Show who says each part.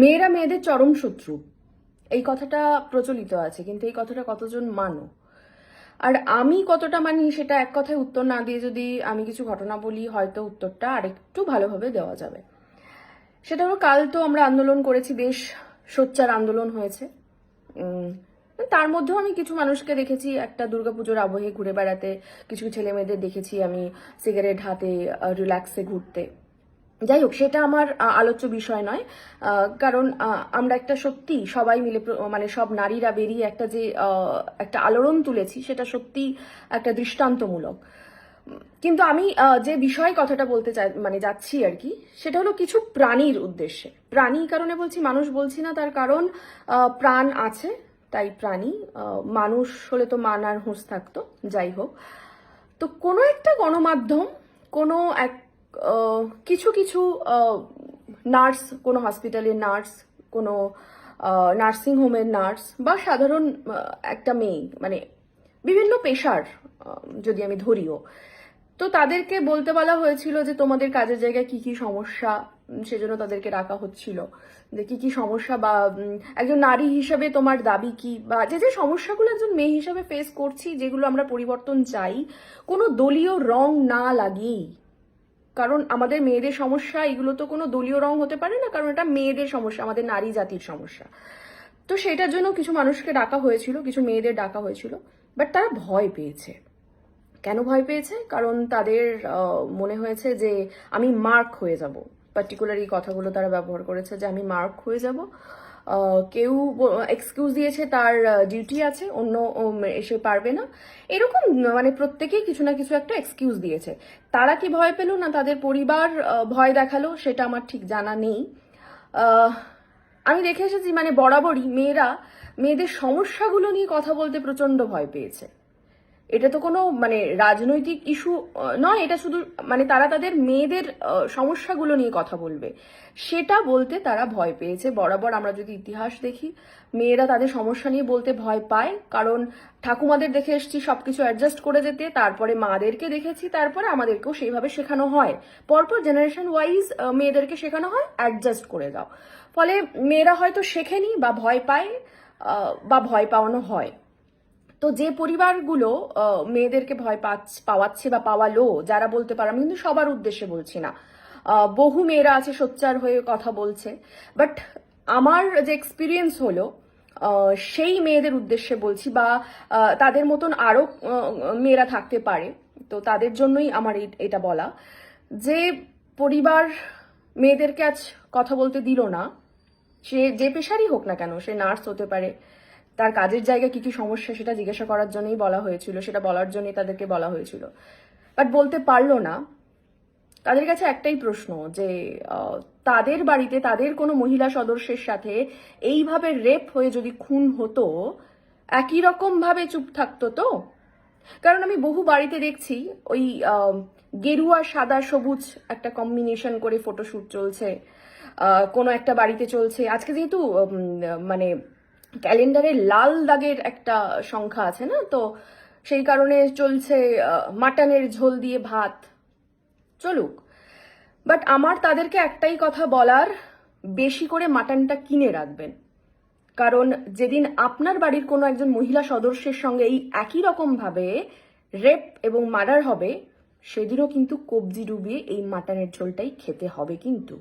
Speaker 1: মেয়েরা মেয়েদের চরম শত্রু। এই কথাটা প্রচলিত আছে, কিন্তু এই কথাটা কতজন মানো? আর আমি কতটা মানি সেটা এক কথায় উত্তর না দিয়ে যদি আমি কিছু ঘটনা বলি, হয়তো উত্তরটা আরেকটু ভালোভাবে দেওয়া যাবে। সেটা হলো, কাল তো আমরা আন্দোলন করেছি, বেশ সোচ্চার আন্দোলন হয়েছে। তার মধ্যেও আমি কিছু মানুষকে দেখেছি, একটা দুর্গাপুজোর আবহে ঘুরে বেড়াতে, কিছু ছেলে মেয়েদের দেখেছি আমি, সিগারেট হাতে রিল্যাক্সে ঘুরতে। যাই হোক সেটা আমার আলোচ্য বিষয় নয়। কারণ আমরা একটা সত্যি সবাই মিলে মানে সব নারীরা বেরিয়ে একটা যে একটা আলোড়ন তুলেছি, সেটা সত্যি একটা দৃষ্টান্তমূলক। কিন্তু আমি যে বিষয় কথাটা বলতে চাই মানে যাচ্ছি আর কি, সেটা হলো কিছু প্রাণীর উদ্দেশ্যে। প্রাণী কারণে বলছি, মানুষ বলছি না, তার কারণ প্রাণ আছে, তাই প্রাণী মানুষ হলে তো মান আর হুঁশ থাকতো, যাই হোক। তো কোনো একটা গণমাধ্যম, কোনো এক কিছু কিছু নার্স, কোনো হসপিটালের নার্স, কোনো নার্সিং হোমের নার্স বা সাধারণ একটা মেয়ে মানে বিভিন্ন পেশার যদি আমি ধরিও। তো তাদেরকে বলতে বলা হয়েছিল যে তোমাদের কাজের জায়গায় কি কি সমস্যা সেজন্য তাদেরকে রাখা হচ্ছিল। যে কি কি সমস্যা বা একজন নারী হিসাবে তোমার দাবি কি? বা যে যে সমস্যাগুলো একজন মেয়ে হিসাবে ফেস করছি, যেগুলো আমরা পরিবর্তন চাই, কোনো দলীয় রং না লাগিয়েই। কারণ আমাদের মেয়েদের সমস্যা, এগুলো তো কোনো দলীয় রং হতে পারে না, কারণ এটা মেয়েদের সমস্যা, আমাদের নারী জাতির সমস্যা। তো সেটার জন্য কিছু মানুষকে ডাকা হয়েছিল, কিছু মেয়েদের ডাকা হয়েছিল বাট তারা ভয় পেয়েছে। কেন ভয় পেয়েছে? কারণ তাদের মনে হয়েছে যে আমি মার্ক হয়ে যাব। পার্টিকুলার এই কথাগুলো তারা ব্যবহার করেছে যে আমি মার্ক হয়ে যাব। কেউ এক্সকিউজ দিয়েছে, তার ডিউটি আছে, অন্য এসে পারবে না। এরকম মানে প্রত্যেকেই কিছু না কিছু একটা এক্সকিউজ দিয়েছে। তারা কি ভয় পেল না তাদের পরিবার ভয় দেখাল, সেটা আমার ঠিক জানা নেই। আমি দেখে এসেছি মানে বরাবরই মেয়েরা, মেয়েদের সমস্যাগুলো নিয়ে কথা বলতে প্রচণ্ড ভয় পেয়েছে। এটা তো কোনো মানে রাজনৈতিক ইস্যু নয়, এটা শুধু মানে তারা তাদের মেয়েদের সমস্যাগুলো নিয়ে কথা বলবে। সেটা বলতে তারা ভয় পেয়েছে। বরাবর আমরা যদি ইতিহাস দেখি, মেয়েরা তাদের সমস্যা নিয়ে বলতে ভয় পায়। কারণ ঠাকুমাদের দেখে এসেছি, সবকিছু অ্যাডজাস্ট করে যেতে, তারপরে মাদেরকে দেখেছি, তারপরে আমাদেরকেও সেইভাবে শেখানো হয়। পরপর জেনারেশন ওয়াইজ মেয়েদেরকে শেখানো হয় অ্যাডজাস্ট করে দাও। ফলে মেয়েরা হয়তো শেখেনি বা ভয় পায় বা ভয় পাওয়ানো হয়। তো যে পরিবারগুলো মেয়েদেরকে ভয় পাওয়াচ্ছে বা পাওয়ালো, যারা বলতে পারে, আমি কিন্তু সবার উদ্দেশ্যে বলছি না। বহু মেয়েরা আছে, সোচ্চার হয়ে কথা বলছে। বাট আমার যে এক্সপিরিয়েন্স হলো সেই মেয়েদের উদ্দেশ্যে বলছি বা তাদের মতন আরও মেয়েরা থাকতে পারে, তো তাদের জন্যই আমার এটা বলা। যে পরিবার মেয়েদেরকে আজ কথা বলতে দিল না, সে যে পেশারই হোক না কেন, সে নার্স হতে পারে তার কাজের জায়গায় কি কি সমস্যা সেটা জিজ্ঞাসা করার জন্যই বলা হয়েছিল, সেটা বলার জন্যই তাদেরকে বলা হয়েছিল। বাট বলতে পারল না। তাদের কাছে একটাই প্রশ্ন যে তাদের বাড়িতে তাদের কোনো মহিলা সদস্যের সাথে এইভাবে রেপ হয়ে যদি খুন হতো, একই রকম ভাবে চুপ থাকতো তো? কারণ আমি বহু বাড়িতে দেখছি ওই গেরুয়া সাদা সবুজ একটা কম্বিনেশন করে ফটোশ্যুট চলছে কোনো একটা বাড়িতে চলছে। আজকে যেহেতু মানে ক্যালেন্ডারে লাল দাগের একটা সংখ্যা আছে না? তো সেই কারণে চলছে মাটনের ঝোল দিয়ে ভাত। চলুক। বাট আমার তাদেরকে একটাই কথা বলার, বেশি করে মাটনটা কিনে রাখবেন। কারণ যেদিন আপনার বাড়ির কোনো একজন মহিলা সদস্যের সঙ্গে এই একই রকম ভাবে রেপ এবং মার্ডার হবে, সেদিনও কিন্তু কবজি ডুবিয়ে এই মাটনের ঝোলটাই খেতে হবে কিন্তু।